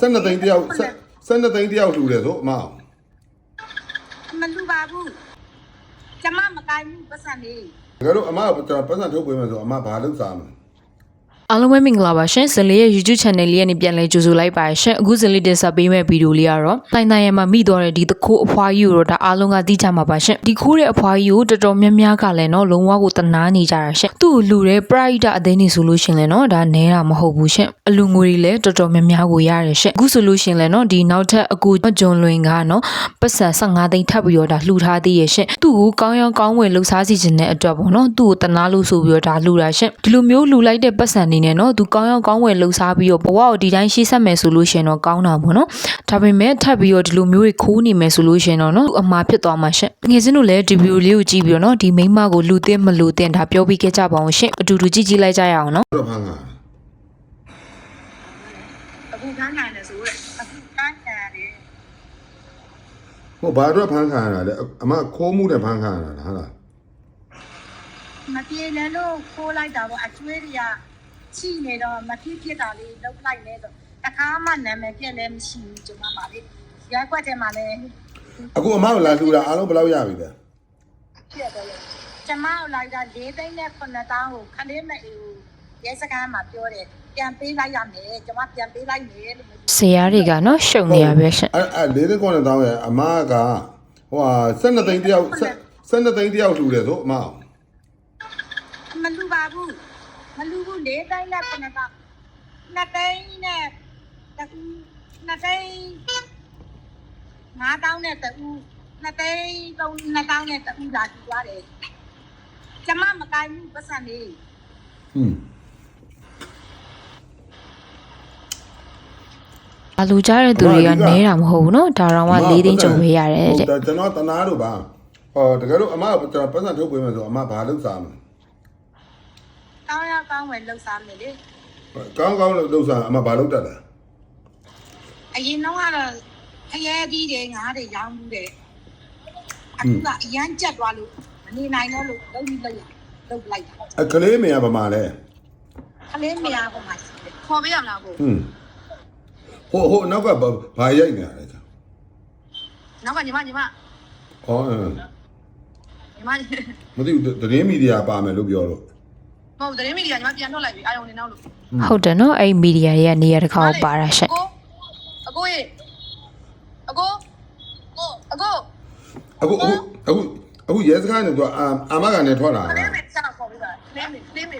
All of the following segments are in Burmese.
12သိန်းတယောက်12သိန်းတယောက်လှူတယ်ဆိုအမမလူပါဘူးကျမမကိုင်းဘူးပတ်စံလေးတကယ်လို့အမကကျွန်တော်ပတ်စံထုတ်ပေးမယ်ဆိုအမဘာလုပ်စားမလဲ အားလုံးပဲမင်္ဂလာပါရှင်ဇလေးရဲ့ YouTube channel လေးကနေပြန်လဲကြိုဆိုလိုက်ပါရှင်အခုဇလေးတင်ဆက်ပေးမယ့်ဗီဒီယိုလေးကတော့တိုင်တိုင်ရမှာမိသွားတဲ့ဒီသခိုးအဖွားကြီးကိုတော့ဒါအားလုံးကသိကြမှာပါရှင်ဒီခိုးတဲ့အဖွားကြီးကိုတော်တော်များများကလည်းနော်လုံးဝကိုတနာနေကြတာရှင်သူ့ကိုလူတဲ့ pride အသိနေဆိုလို့ရှင်လဲနော်ဒါနဲတာမဟုတ်ဘူးရှင်အလူငွေတွေလည်းတော်တော်များများကိုရတယ်ရှင်အခုဆိုလို့ရှင်လဲနော်ဒီနောက်ထပ်အကူဂျွန်လွင်ကနော်ပတ်စံ15သိန်းထပ်ပြီးတော့ဒါလှူထားသေးရဲ့ရှင်သူ့ကိုကောင်းရောင်းကောင်းဝင်လှူစားစီခြင်းတဲ့အတွက်ပေါ့နော်သူ့ကိုတနာလို့ဆိုပြီးတော့ဒါလှူတာရှင်ဒီလိုမျိုးလှူလိုက်တဲ့ပတ်စံနေနဲ့နော်သူကောင်းရောင်းကောင်းဝင်လှူစားပြီးတော့ဘဝကိုဒီတိုင်းရှေ့ဆက်မယ်ဆိုလို့ရှင်တော့ကောင်းတာပေါ့နော်ဒါပေမဲ့ထပ်ပြီးတော့ဒီလိုမျိုးတွေခိုးနေမယ်ဆိုလို့ရှင်တော့နော်သူအမှားဖြစ်သွားမှာရှင်ငယ်စင်းတို့လည်းဒီဗီဒီယိုလေးကိုကြည့်ပြီးတော့နော်ဒီမိန်းမကိုလှူသင့်မလှူသင့်ဒါပြောပြီးခဲ့ကြပါအောင်ရှင်အတူတူကြည့်ကြည့်လိုက်ကြရအောင်နော်တော့ဖန်ကအခုခန်းခံတယ်ဆိုရက်အခုခန်းခံရတယ်ဟိုဘာတော့ဖန်ခံရတာလဲအမခိုးမှုနဲ့ဖန်ခံရတာလားဟုတ်လားမပြေလဲလို့ခိုးလိုက်တာပေါ့အကျွေးတွေက ချိနေတော့မဖြစ်ဖြစ်တာလေးလောက်လိုက်လဲဆိုတခါမှနာမည်ပြက်လဲမရှိဘူးကျမပါလေရက်ွက်တယ်မှာလဲအခုအမကိုလာလှူတာအားလုံးဘယ်လောက်ရပြီလဲပြက်တယ်လေကျမကိုလိုက်တာ၄သိန်းနဲ့9တောင်းကိုခလေးမအေးကိုရဲစခန်းမှာပြောတယ်ပြန်ပေးလိုက်ရမယ်ကျမပြန်ပေးလိုက်မယ်လို့ဆရာတွေကနော်ရှုံနေရပဲရှင်အဲ့အဲ့လေးသိန်း9000တောင်းရဲ့အမကဟိုဟာ12သိန်းတယောက်12သိန်းတယောက်လှူတယ်ဆိုအမမလူပါဘူးမလူဘူး ၄တိုင်းနဲ့9တောင်းနှစ်တိုင်းနဲ့တူနှစ်တိုင်း9တောင်းနဲ့တူနှစ်တိုင်း3နှစ်တောင်းနဲ့တူလာကြည့်ရတယ်ကျမမကိုင်းဘူးပတ်စံလေးဟွန်းအလူကြတဲ့သူတွေကနဲတာမဟုတ်ဘူးနော်ဒါတော့မှ၄သိန်းကျော်ပဲရတယ်တဲ့ကျွန်တော်တနာလို့ပါဟောတကယ်လို့အမကကျွန်တော်ပတ်စံထုတ်ပေးမယ်ဆိုအမဘာလုပ်စားမလဲ ကောင်းရကောင်းဝယ်လှုပ်ရှားမယ်လေကောင်းကောင်းလုပ်စားအမဘာလုပ်တတ်လဲအရင်တော့ကတော့ခရဲကြီးတွေငါးတွေရောင်းမှုတယ်အခုကအရန်ကြက်သွားလို့မနေနိုင်တော့လို့လုံးပြီးလိုက်ရလုံးလိုက်တာအခလေးမေကဘာမှလဲခလေးမရဘူးမှာရှိတယ်ခေါ်ပေးရမလားကိုဟွန်းဟိုဟိုနောက်ကဘာရိုက်နေရလဲနောက်ကညီမညီမဟောညီမမသိဘူးသတင်းမီဒီယာပါမယ်လို့ပြောလို့ မဟုတ်သတင်းမီဒီယာညီမပြန်ထုတ်လိုက်ပြီအာယုံနေနောက်လို့ဟုတ်တယ်နော်အဲ့မီဒီယာတွေကနေရာတစ်ခါကိုပါတာရှင်ကိုအကိုရေအကိုကိုအကိုအခုအခုအခုအခုရဲစခန်းနဲ့သူကအာအာမကန်နဲ့ထွက်လာခတာလေးမေဆက်တော့ခေါ်ပေးပါခလေးမေခလေးမေ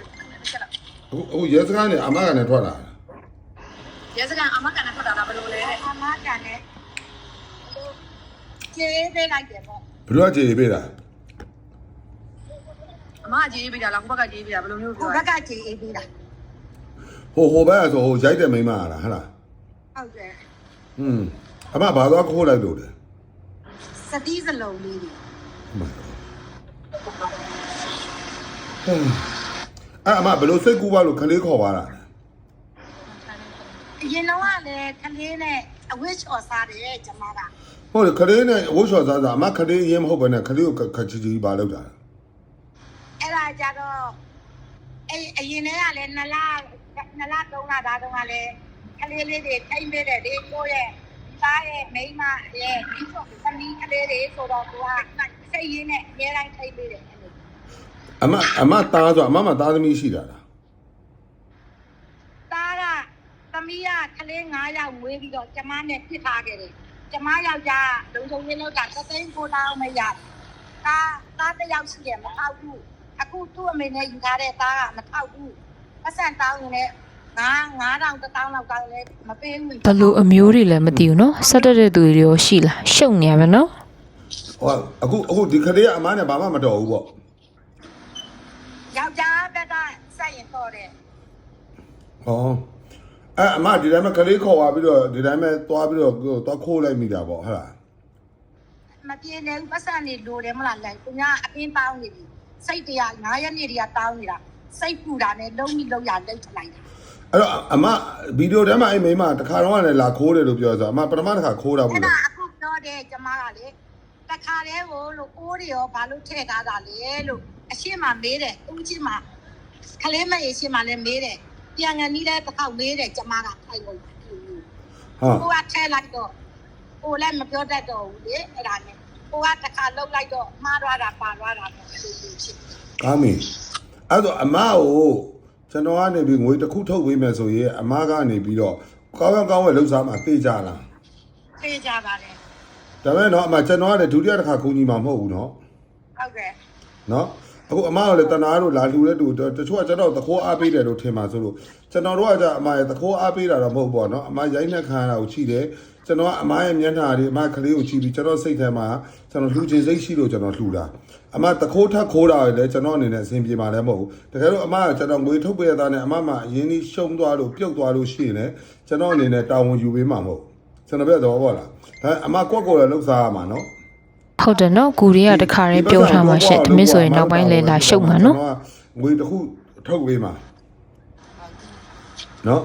ဆက်တော့အခုအခုရဲစခန်းနဲ့အာမကန်နဲ့ထွက်လာတာရဲစကန်အမကန်နဲ့ထွက်တာလားဘယ်လိုလဲအမကန်နဲ့ကျေးသေးလိုက်တယ်ပေါ့ဘယ်လိုအခြေပေးတာ အမကကြေးပေးတာလားဟိုဘက်ကကြေးပေးတာဘယ်လိုမျိုးကိုပြောဘလဲက်ကကျေးအေးပေးတာဟိုဟိုဘက်ကဆိုဟိုရိုက်တဲ့မိန်းမလားဟဟလားဟုတ်တယ်ဟွန်းအမဘာသွားခိုးလိုက်လို့လဲစတိစလုံးလေးတွေမှန်ဟဲ့အဲ့အမဘယ်လိုစိတ်ကူးပါလို့ခလေးခေါ်ပါလားအရင်တော့ကလည်းခလေးနဲ့အဝစ်ချော်စားတယ်ကျမကဟုတ်တယ်ခလေးနဲ့ဝှချော်စားစားအမခလေးအရင်မဟုတ်ဘဲနဲ့ခလေးကိုခချီချီပါလောက်တာအဲ့ဒါ ကြတော့အဲ့အရင်တည်းကလည်းနှစ်လနှစ်လသုံးလဒါတုန်းကလည်းခလေးလေးတွေထိမ့်ပေးတယ်ဒီကိုရဲ့သားရဲ့မိန်းမရဲ့ဒီဆိုသမီးကလေးတွေဆိုတော့သူကစိတ်ရင်းနဲ့အများတိုင်းထိမ့်ပေးတယ်အဲ့လိုအမအမသားဆိုအမမသားသမီးရှိတာလားသားကသမီးကခလေး9ယောက်မွေးပြီးတော့ကျမနဲ့ပြစ်ထားခဲ့တယ်ကျမယောက်ျားလုံချုံရင်းလောက်ကသသိန်းကိုတောင်းမရသားသားတစ်ယောက်ရှိတယ်မထောက်ဘူး အခုသူ့အမေနဲ့ယူထားတဲ့သားကမထောက်ဘူးပတ်စံတောင်းနေငါ9000တောင်းလောက်တောင်းလဲမပေးဘူးဘလို့အမျိုးတွေလည်းမသိဘူးနော်ဆက်တက်တဲ့သူတွေရောရှိလားရှုံနေရပဲနော်ဟောအခုအခုဒီခလေးကအမနဲ့ဘာမှမတော်ဘူးပေါ့ယောက်ျားဘက်ကစက်ရင်တော့တယ်ဟောအဲ့အမဒီတိုင်းမှာခလေးခေါ်သွားပြီးတော့ဒီတိုင်းမှာသွားပြီးတော့သွားခိုးလိုက်မိတာပေါ့ဟုတ်လားမပြေနေဘူးပတ်စံနေလိုတယ်မလားလဲသူများအပင်းတောင်းနေပြီ စိတ်တရား9ရက်နေ့တည်းကတောင်းနေတာစိတ်ပူတာနဲ့လုံးမိလုံးရလိတ်ထလိုက်တာအဲ့တော့အမဗီဒီယိုထဲမှာအဲ့မိန်းမတခါတော့လည်းလာခိုးတယ်လို့ပြောဆိုအမပထမတစ်ခါခိုးတာဘူးအဲ့လေဒါအခုပြောတယ်ကျမကလေတခါတည်းကိုလို့အိုးတွေရောဘာလို့ထည့်ထားတာလဲလို့အရှိမမေးတယ်အဦးချင်းမခလေးမရေရှိမလည်းမေးတယ်ပြန်ငန်နီးတဲ့တစ်ခေါက်မေးတယ်ကျမကထိုင်လို့ဟကိုကထဲလိုက်တော့ကိုလည်းမပြောတတ်တော့ဘူးလေအဲ့ဒါနဲ့ ကိုကတစ်ခါလှုပ်လိုက်တော့မှားသွားတာပါသွားတာပေါ့အဲ့လိုဖြစ်ကောင်းပြီအဲ့တော့အမကိုကျွန်တော်ကနေပြီးငွေတစ်ခုထုတ်ပေးမယ်ဆိုရင်အမကနေပြီးတော့ကောင်းကောင်းကောင်းဝယ်လှုပ်ရှားမှာသိကြလားသိကြပါတယ်ဒါပေမဲ့တော့အမကျွန်တော်ကလည်းဒုတိယတစ်ခါကူညီမှာမဟုတ်ဘူးနော်ဟုတ်ကဲ့နော်အခုအမကလည်းတနာတို့လာလှူတဲ့တူတချို့ကကျွန်တော်သခိုးအားပေးတယ်လို့ထင်ပါဆိုလို့ကျွန်တော်တို့ကကြအမရဲ့သခိုးအားပေးတာတော့မဟုတ်ပေါ့နော်အမရိုက်နှက်ခံရတာကိုကြည့်တယ် ကျွန်တော်ကအမရဲ့မျက်နှာတွေအမကလေးကိုချိပြီးကျွန်တော်စိတ်ထဲမှာကျွန်တော်လှူခြင်းစိတ်ရှိလို့ကျွန်တော်လှူတာအမသခိုးထက်ခိုးတာလည်းကျွန်တော်အနေနဲ့အဆင်ပြေမှာလည်းမဟုတ်ဘူးတကယ်လို့အမကကျွန်တော်ငွေထုတ်ပေးရတာနဲ့အမမှအရင်ကြီးရှုံးသွားလို့ပြုတ်သွားလို့ရှိရင်လည်းကျွန်တော်အနေနဲ့တာဝန်ယူပေးမှာမဟုတ်ကျွန်တော်ပြတော့ပေါ့လားဒါအမကွက်ကိုလည်းလှုပ်စားရမှာနော်ဟုတ်တယ်နော်ကူတွေကတခါတည်းပြောထားမှာရှင့်သမင်းဆိုရင်နောက်ပိုင်းလဲလာရှုပ်မှာနော်ငွေတစ်ခုထုတ်ပေးမှာနော်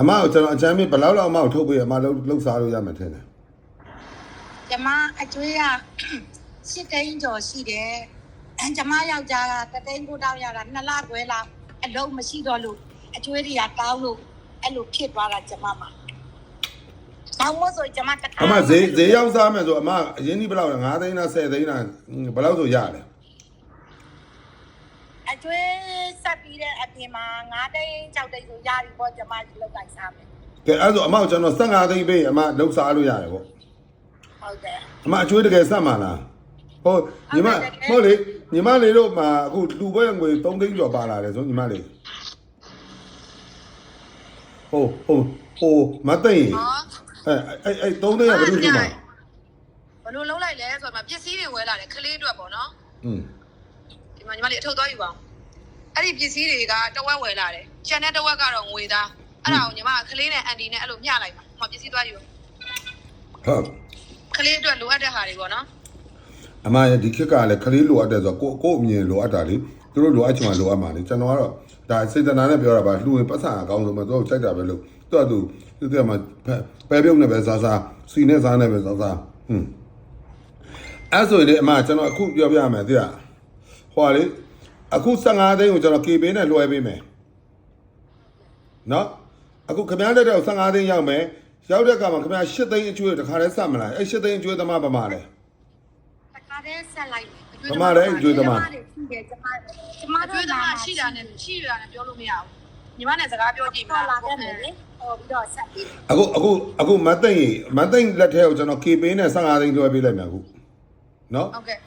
အမကိုကျွန်တော်အချမ်းမေးဘယ်လောက်လောက်အမကိုထုတ်ပေးရအမလှုပ်လှုပ်စားလို့ရမှာထင်တယ်ကျမအကျွေးကရှစ်သိန်းကျော်ရှိတယ်ကျမယောက်ျားကတသိန်းကိုတောင်းရတာနှစ်လခွဲလောက်အလုံးမရှိတော့လို့အကျွေးတွေကတောင်းလို့အဲ့လိုဖြစ်သွားတာကျမမှာနောက်မို့ဆိုကျမတခါအမဈေးဈေးရောက်စားမယ်ဆိုအမအရင်ကြီးဘယ်လောက်လဲ9သိန်းလား10သိန်းလားဘယ်လောက်ဆိုရတယ်အကျွေး ဆက်ပြီးတဲ့အပြင်မှာ9သိန်း6သိန်းဆိုရပြီပေါ့ကျမလောက်ကိုင်စားမယ်ကဲအဲ့ဆိုအမကိုကျွန်တော်15သိန်းပေးရင်အမလှုပ်စားလို့ရတယ်ပေါ့ဟုတ်တယ်အမအကျွေးတကယ်ဆက်မှာလားဟုတ်ညီမဟုတ်လေညီမလေးတို့မှာအခုလူပွဲငွေ3သိန်းကျော်ပါလာတယ်ဆိုညီမလေးဟုတ်ဟုတ်ဟိုမသိရင်ဟောအဲ့အဲ့အဲ့3သိန်းကဘယ်လိုရှိမှာဘယ်လိုလုံးလိုက်လဲဆိုတော့ပစ္စည်းတွေဝယ်လာတယ်ခလေးအတွက်ပေါ့နော်อืมဒီမှာညီမလေးအထုတ်သွားယူပါအောင် အဲ့ဒီပစ္စည်းတွေကတဝက်ဝယ်လာတယ်ကျန်တဲ့တဝက်ကတော့ငွေသားအဲ့ဒါကိုညီမကခလေးနဲ့အန်တီနဲ့အဲ့လိုမျှလိုက်ပါဟိုမှာပစ္စည်းသွားယူဟုတ်ခလေးအတွက်လိုအပ်တဲ့ဟာတွေပေါ့နော်အမရဲ့ဒီခက်ကလည်းခလေးလိုအပ်တယ်ဆိုတော့ကိုကိုအမြင်လိုအပ်တာလေသူတို့လိုအပ်ချင်မှလိုအပ်မှာလေကျွန်တော်ကတော့ဒါစေတနာနဲ့ပြောတာပါလှူရင်ပတ်စံအကောင်းဆုံးပဲသူတို့ကြိုက်တာပဲလို့သူကသူသူကမှပဲပြုတ်နဲ့ပဲစားစားစီနဲ့စားနဲ့ပဲစားစားဟွန်းအဲ့ဆိုရင်လေအမကျွန်တော်အခုပြောပြရမယ်သိလားဟွာလေ အခု15သိန်းကိုကျွန်တော် KB နဲ့လွှဲပေးမယ်နော်အခုခမည်းလက်တော့15သိန်းရောက်မယ်ရောက်တဲ့အခါမှာခမည်း8သိန်းအကျွေးတခါတည်းစမှလားအဲ့8သိန်းအကျွေးသမားဗမာလဲတခါတည်းဆက်လိုက်တယ်ဗမာလည်းအကျွေးသမားကျမတွေရှိတယ်ကျမကျမအကျွေးသမားရှိတာနဲ့ရှိရတာနဲ့ပြောလို့မရဘူးညီမနဲ့စကားပြောကြည့်မတော့လာလားခဲ့မယ်လေဟောပြီးတော့ဆက်ပြီးအခုအခုအခုမတ်သိန်မတ်သိန်လက်ထဲကိုကျွန်တော် KP နဲ့15သိန်းလွှဲပေးလိုက်မယ်အခုနော်ဟုတ်ကဲ့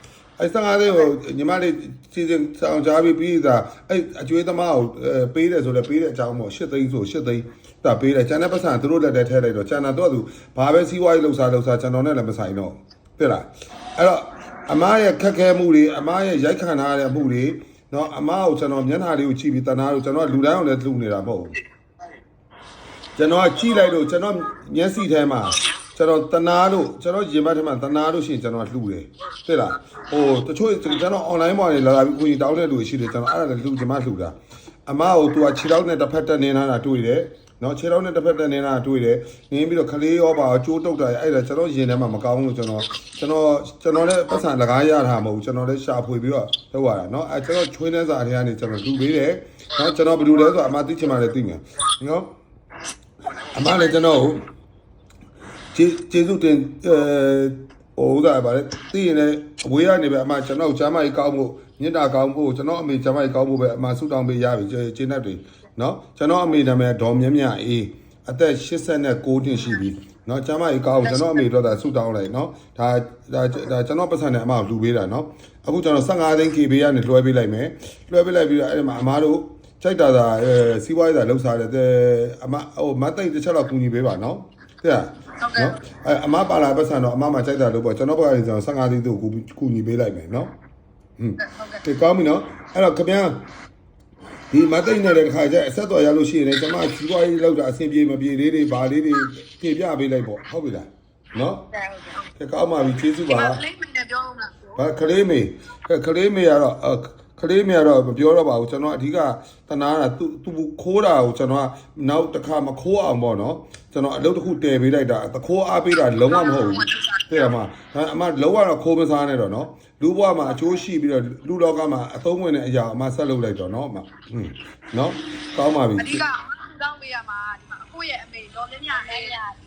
အဲ15သိန်းကိုညီမလေးစီစဉ်ဆောင်ကြားပြီးပြီးသားအဲအကျွေးသမားကိုအဲပေးတယ်ဆိုလည်းပေးတဲ့အကြောင်းပေါ့8သိန်းဆို8သိန်းတာပေးတယ်ကျန်တဲ့ပတ်စံသူတို့လက်ထဲထည့်လိုက်တော့ကျန်တာတော့သူဘာပဲစီးပွားရေးလှုပ်ရှားလှုပ်ရှားကျွန်တော်နဲ့လည်းမဆိုင်တော့သိလားအဲ့တော့အမားရဲ့ခက်ခဲမှုတွေအမားရဲ့ရိုက်ခံထားရတဲ့မှုတွေနော်အမားကိုကျွန်တော်မျက်နှာလေးကိုကြည့်ပြီးတနာလို့ကျွန်တော်လူတိုင်းအောင်လည်းလှူနေတာမဟုတ်ဘူးကျွန်တော်ကကြည့်လိုက်လို့ကျွန်တော်မျက်စိထဲမှာ ကျွန်တော်တနာလို့ကျွန်တော်ရင်ဘတ်ထဲမှာတနာလို့ရှိရင်ကျွန်တော်လှူတယ်သိလားဟိုတချို့ကျွန်တော် online ပေါ်နေလာလာပြီးကိုကြီးတောင်းတဲ့လူရှိတယ်ကျွန်တော်အဲ့ဒါလည်းလှူချင်မှလှူတာအမကိုသူကခြေထောက်နဲ့တစ်ဖက်တက်နေတာတွေ့တယ်နော်ခြေထောက်နဲ့တစ်ဖက်တက်နေတာတွေ့တယ်နင်းပြီးတော့ခလေးရောပါကျိုးတုတ်တာအဲ့ဒါကျွန်တော်ရင်ထဲမှာမကောင်းလို့ကျွန်တော်ကျွန်တော်ကျွန်တော်လည်းပတ်စံလကားရတာမဟုတ်ဘူးကျွန်တော်လည်းရှာဖွေပြီးတော့လုပ်ရတာနော်အဲကျွန်တော်ချွေးနှဲစာတွေကနေကျွန်တော်လှူပေးတယ်နော်ကျွန်တော်ဘယ်လိုလဲဆိုတော့အမသိချင်မှလည်းသိမယ်နော်အမလည်းကျွန်တော် ကိုကျေကျေးဇူးတင်အဲဟိုဥဒါပါလေသိရင်လည်းအဝေးကနေပဲအမကျွန်တော်ကိုကျမ်းမကြီးကောင်းဖို့မြတ်တာကောင်းဖို့ကျွန်တော်အမေကျမ်းမကြီးကောင်းဖို့ပဲအမဆုတောင်းပေးရပြီကျေကျေနပ်တွေနော်ကျွန်တော်အမေနာမည်ဒေါ်မြတ်မြတ်အေးအသက်89နှစ်ရှိပြီနော်ကျမ်းမကြီးကောင်းကျွန်တော်အမေတော့ဒါဆုတောင်းလိုက်နော်ဒါဒါဒါကျွန်တော်ပတ်စံနဲ့အမကိုလူပေးတာနော်အခုကျွန်တော်15သိန်း KB ကနေလွှဲပေးလိုက်မယ်လွှဲပေးလိုက်ပြီးတော့အဲ့ဒီမှာအမတို့ကြိုက်တာသာအဲစီးပွားရေးသာလှုပ်ရှားတယ်တဲ့အမဟိုမတ်တိတ်တစ်ချက်တော့ကူညီပေးပါနော်တဲ့ နော်အဲအမပါလာပတ်စံတော့အမမကြိုက်တာလို့ပေါ့ကျွန်တော်ဘက်ကကျွန်တော်15သိန်းသူ့ကိုကူညီပေးလိုက်မယ်နော်ဟွန်းဒီကောင်းပြီနော်အဲ့တော့ခင်ဗျာဒီမတ်တိတ်နဲ့လည်းတစ်ခါကျအဆက်တော်ရလို့ရှိရင်လည်းကျွန်မစီးပွားရေးလောက်တာအဆင်ပြေမပြေလေးတွေဘာလေးတွေပြင်ပြပေးလိုက်ပေါ့ဟုတ်ပြီလားနော်တယ်ဟုတ်တယ်ကဲကောင်းပါပြီကျေးဇူးဒီပါမှာခလေးမင်းနဲ့ပြောဦးမလားဘာခလေးမေကဲခလေးမေကတော့ အခလေးမေကတော့မပြောတော့ပါဘူးကျွန်တော်အဓိကတနာတာသူသူခိုးတာကိုကျွန်တော်ကနောက်တစ်ခါမခိုးအောင်ပေါ့နော်ကျွန်တော်အလုပ်တစ်ခုတည်ပေးလိုက်တာတခိုးအားပေးတာလုံးဝမဟုတ်ဘူးတဲ့ရမှာဒါအမလုံးဝတော့ခိုးမစားနဲ့တော့နော်လူဘဝမှာအချိုးရှိပြီးတော့လူလောကမှာအသုံးဝင်တဲ့အရာအမဆက်လုပ်လိုက်တော့နော်အမဟွန်းနော်ကောင်းပါပြီအဓိကအမထူတောင်းပေးရမှာဒီမှာအကွကိုယ့်ရဲ့အမေတော်မြတ်မြတ်နဲ့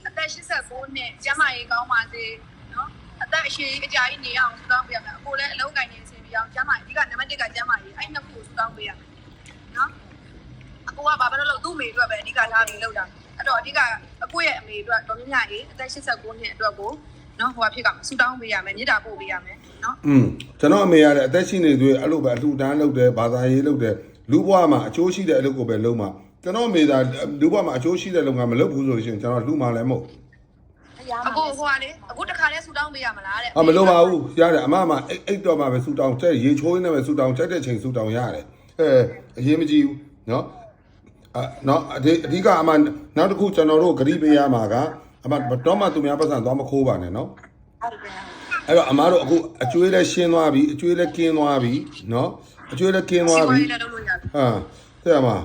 အသက်89နှစ်ကျန်းမာရေးကောင်းပါစေနော်အသက်အရှိအကြာကြီးနေအောင်ဆုတောင်းပေးရမယ်အကိုလည်းအလုံးကိုင်းနေအစီအ ပြီးအောင်ကျန်းမာရေးအဓိကနံပါတ်1ကကျန်းမာရေးအဲ့နှစ်ခုကိုဆုတောင်းပေးရမယ်နော်အကိုကဘာပဲလို့သူ့အမေအတွက်ပဲအဓိကထားပြီးလုပ်တာအဲ့တော့အဓိကအကိုရဲ့အမေအတွက်တော်မြတ်မြတ်ရေးအသက်89နှစ်အတွက်ကိုနော်ဟိုကဖြစ်ကဆုတောင်းပေးရမယ်မေတ္တာပို့ပေးရမယ်နော်อืมကျွန်တော်အမေရတဲ့အသက်ရှိနေသွေးအဲ့လိုပဲအလှူဒန်းလုပ်တယ်ဘာသာရေးလုပ်တယ်လူဘဝမှာအကျိုးရှိတဲ့အလုပ်ကိုပဲလုပ်မှာကျွန်တော်အမေသာလူဘဝမှာအကျိုးရှိတဲ့လုပ်ငန်းမလုပ်ဘူးဆိုလို့ရှိရင်ကျွန်တော်လှူမှလည်းမဟုတ် တရားမှာအခုဟိုကလေအခုတခါလဲဆူတောင်းပေးရမလားတဲ့။ဟာမလို့ပါဘူး။ရတယ်အမအမအိတ်အိတ်တော့မှပဲဆူတောင်းတဲ့ရေချိုးနေပဲဆူတောင်းချက်တဲ့ချိန်ဆူတောင်းရတယ်။အဲအရေးမကြီးဘူးနော်။အဲနော်အဓိအဓိကအမနောက်တစ်ခုကျွန်တော်တို့ဂရိပေးရမှာကအမတော့မှသူများပတ်စံသွားမခိုးပါနဲ့နော်။ဟုတ်ကဲ့။အဲ့တော့အမတို့အခုအကျွေးလဲရှင်းသွားပြီအကျွေးလဲကင်းသွားပြီနော်အကျွေးလဲကင်းသွားပြီဟာတဲ့မှာ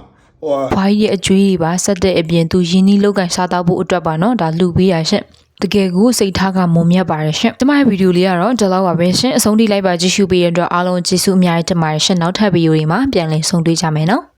ဟိုဘိုင်းရဲ့အကျွေးကြီးပါဆက်တဲ့အပြင်သူရင်းနှီးလောက်ကန်စားတော့ဖို့အတွက်ပါနော်ဒါလူပေးရရှင့် တကယ်ကိုစိတ်ထားကမုံမြတ်ပါတယ်ရှင်။ဒီမှာဗီဒီယိုလေးကတော့ဒီလောက်ပါပဲရှင်။အဆုံးထိလိုက်ပါကြည့်ရှုပေးရတဲ့အတွက်အားလုံးကျေးဇူးအများကြီးတင်ပါတယ်ရှင်။နောက်ထပ်ဗီဒီယိုတွေမှာပြန်လည်ဆုံတွေ့ကြမယ်နော်။